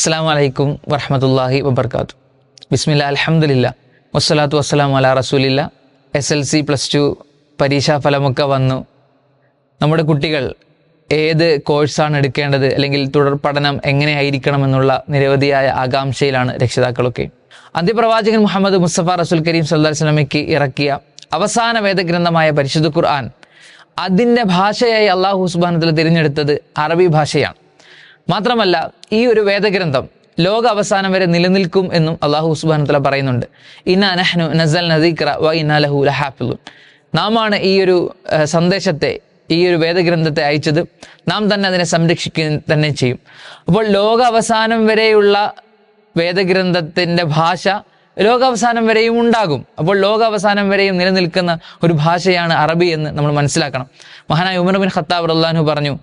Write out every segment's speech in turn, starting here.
അസ്സാം വലൈക്കും വറഹമത്തല്ലാഹി വബർക്കാത്തു. ബിസ്മില്ല അലഹമുല്ല വസ്സലാത്തു വസ്സലാം അല റസൂലില്ല. S L C plus two പരീക്ഷാ ഫലമൊക്കെ വന്നു. നമ്മുടെ കുട്ടികൾ ഏത് കോഴ്സാണ് എടുക്കേണ്ടത് അല്ലെങ്കിൽ തുടർ പഠനം എങ്ങനെയായിരിക്കണം എന്നുള്ള നിരവധിയായ ആകാംക്ഷയിലാണ് രക്ഷിതാക്കളൊക്കെ. അന്ത്യപ്രവാചകൻ മുഹമ്മദ് മുസ്തഫ റസൂൽ കരീം സല്ലാ സ്വലമയ്ക്ക് ഇറക്കിയ അവസാന വേദഗ്രന്ഥമായ പരിശുദ്ധ ഖുർആൻ അതിന്റെ ഭാഷയായി അള്ളാഹു സുബാനത്തിൽ തിരഞ്ഞെടുത്തത് അറബി ഭാഷയാണ്. മാത്രമല്ല ഈ ഒരു വേദഗ്രന്ഥം ലോക അവസാനം വരെ നിലനിൽക്കും എന്നും അള്ളാഹു സുബാൻ തല പറയുന്നുണ്ട്. ഇന്ന നസൽ നദീക്ര വ ഇന്ന ലഹു ലഹാഫിലുൻ. നാമാണ് ഈ ഒരു സന്ദേശത്തെ ഈ ഒരു വേദഗ്രന്ഥത്തെ അയച്ചത്. നാം തന്നെ അതിനെ സംരക്ഷിക്കുക തന്നെ ചെയ്യും. അപ്പോൾ ലോക അവസാനം വരെയുള്ള വേദഗ്രന്ഥത്തിന്റെ ഭാഷ ലോകാവസാനം വരെയും ഉണ്ടാകും. അപ്പോൾ ലോകാവസാനം വരെയും നിലനിൽക്കുന്ന ഒരു ഭാഷയാണ് അറബി എന്ന് നമ്മൾ മനസ്സിലാക്കണം. മഹാനായ ഉമർ ബിൻ ഖത്താബ് അള്ളാഹു പറഞ്ഞു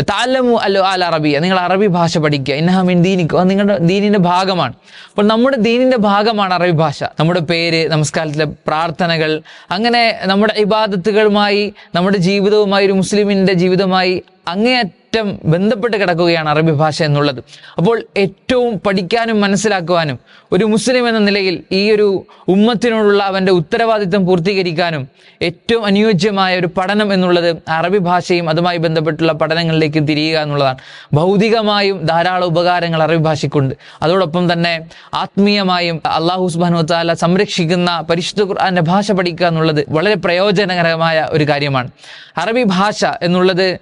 താലമു അല്ലോ അൽ അറബിയ. നിങ്ങൾ അറബി ഭാഷ പഠിക്കുക. ഇന്നഹമിൻ ദീനിക്കോ അത് നിങ്ങളുടെ ദീനിന്റെ ഭാഗമാണ്. അപ്പോൾ നമ്മുടെ ദീനിന്റെ ഭാഗമാണ് അറബി ഭാഷ. നമ്മുടെ പേര് നമസ്കാരത്തിലെ പ്രാർത്ഥനകൾ അങ്ങനെ നമ്മുടെ ഇബാദത്തുകളുമായി നമ്മുടെ ജീവിതവുമായി ഒരു മുസ്ലിമിന്റെ ജീവിതവുമായി അങ്ങേയറ്റം ബന്ധപ്പെട്ട് കിടക്കുകയാണ് അറബി ഭാഷ എന്നുള്ളത്. അപ്പോൾ ഏറ്റവും പഠിക്കാനും മനസ്സിലാക്കുവാനും ഒരു മുസ്ലിം എന്ന നിലയിൽ ഈ ഒരു ഉമ്മത്തിനോടുള്ള അവന്റെ ഉത്തരവാദിത്വം പൂർത്തീകരിക്കാനും ഏറ്റവും അനുയോജ്യമായ ഒരു പഠനം എന്നുള്ളത് അറബി ഭാഷയും അതുമായി ബന്ധപ്പെട്ടുള്ള പഠനങ്ങളിലേക്ക് തിരിയുക എന്നുള്ളതാണ്. ഭൗതികമായും ധാരാളം ഉപകാരങ്ങൾ അറബി ഭാഷയ്ക്കുണ്ട്. അതോടൊപ്പം തന്നെ ആത്മീയമായും അള്ളാഹു സുബാനു താല സംരക്ഷിക്കുന്ന പരിശുദ്ധ ഖുർആാന്റെ ഭാഷ പഠിക്കുക എന്നുള്ളത് വളരെ പ്രയോജനകരമായ ഒരു കാര്യമാണ്. അറബി ഭാഷ എന്നുള്ളത്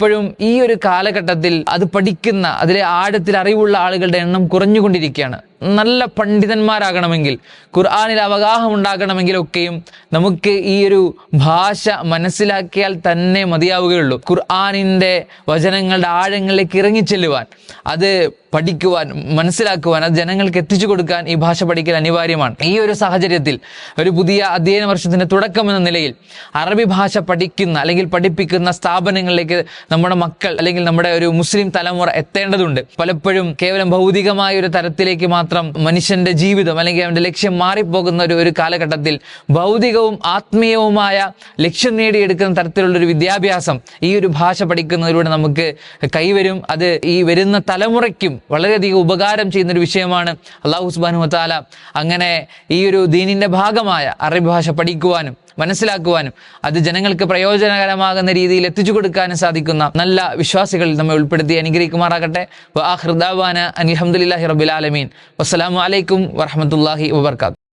പലപ്പോഴും ഈ ഒരു കാലഘട്ടത്തിൽ അത് പഠിക്കുന്ന അതിലെ ആഴത്തിൽ അറിവുള്ള ആളുകളുടെ എണ്ണം കുറഞ്ഞുകൊണ്ടിരിക്കുകയാണ്. നല്ല പണ്ഡിതന്മാരാകണമെങ്കിൽ ഖുർആാനിൽ അവഗാഹം ഉണ്ടാകണമെങ്കിലൊക്കെയും നമുക്ക് ഈ ഒരു ഭാഷ മനസ്സിലാക്കിയാൽ തന്നെ മതിയാവുകയുള്ളൂ. ഖുർആാനിന്റെ വചനങ്ങളുടെ ആഴങ്ങളിലേക്ക് ഇറങ്ങിച്ചെല്ലുവാൻ അത് പഠിക്കുവാൻ മനസ്സിലാക്കുവാൻ അത് ജനങ്ങൾക്ക് എത്തിച്ചു കൊടുക്കാൻ ഈ ഭാഷ പഠിക്കൽ അനിവാര്യമാണ്. ഈ ഒരു സാഹചര്യത്തിൽ ഒരു പുതിയ അധ്യയന വർഷത്തിന്റെ തുടക്കം എന്ന നിലയിൽ അറബി ഭാഷ പഠിക്കുന്ന അല്ലെങ്കിൽ പഠിപ്പിക്കുന്ന സ്ഥാപനങ്ങളിലേക്ക് നമ്മുടെ മക്കൾ അല്ലെങ്കിൽ നമ്മുടെ ഒരു മുസ്ലിം തലമുറ എത്തേണ്ടതുണ്ട്. പലപ്പോഴും കേവലം ഭൗതികമായ ഒരു തരത്തിലേക്ക് മാത്രം മനുഷ്യന്റെ ജീവിതം അല്ലെങ്കിൽ അവന്റെ ലക്ഷ്യം മാറിപ്പോകുന്ന ഒരു ഒരു കാലഘട്ടത്തിൽ ഭൗതികവും ആത്മീയവുമായ ലക്ഷ്യം നേടിയെടുക്കുന്ന തരത്തിലുള്ള ഒരു വിദ്യാഭ്യാസം ഈ ഒരു ഭാഷ പഠിക്കുന്നതിലൂടെ നമുക്ക് കൈവരും. അത് ഈ വരുന്ന തലമുറയ്ക്കും വളരെയധികം ഉപകാരം ചെയ്യുന്ന ഒരു വിഷയമാണ്. അള്ളാഹു സുബാനു താല അങ്ങനെ ഈ ഒരു ദീനിന്റെ ഭാഗമായ അറബി ഭാഷ പഠിക്കുവാനും മനസ്സിലാക്കുവാനും അത് ജനങ്ങൾക്ക് പ്രയോജനകരമാകുന്ന രീതിയിൽ എത്തിച്ചു കൊടുക്കാനും സാധിക്കുന്ന നല്ല വിശ്വാസികളിൽ നമ്മെ ഉൾപ്പെടുത്തി അനുഗ്രഹിക്കുമാറാകട്ടെ. അനിൽഹമുല്ലാഹി റബുലാലമീൻ വസ്സലാമു അലൈക്കും വറഹമത്തല്ലാഹി വബർക്കാത്തു.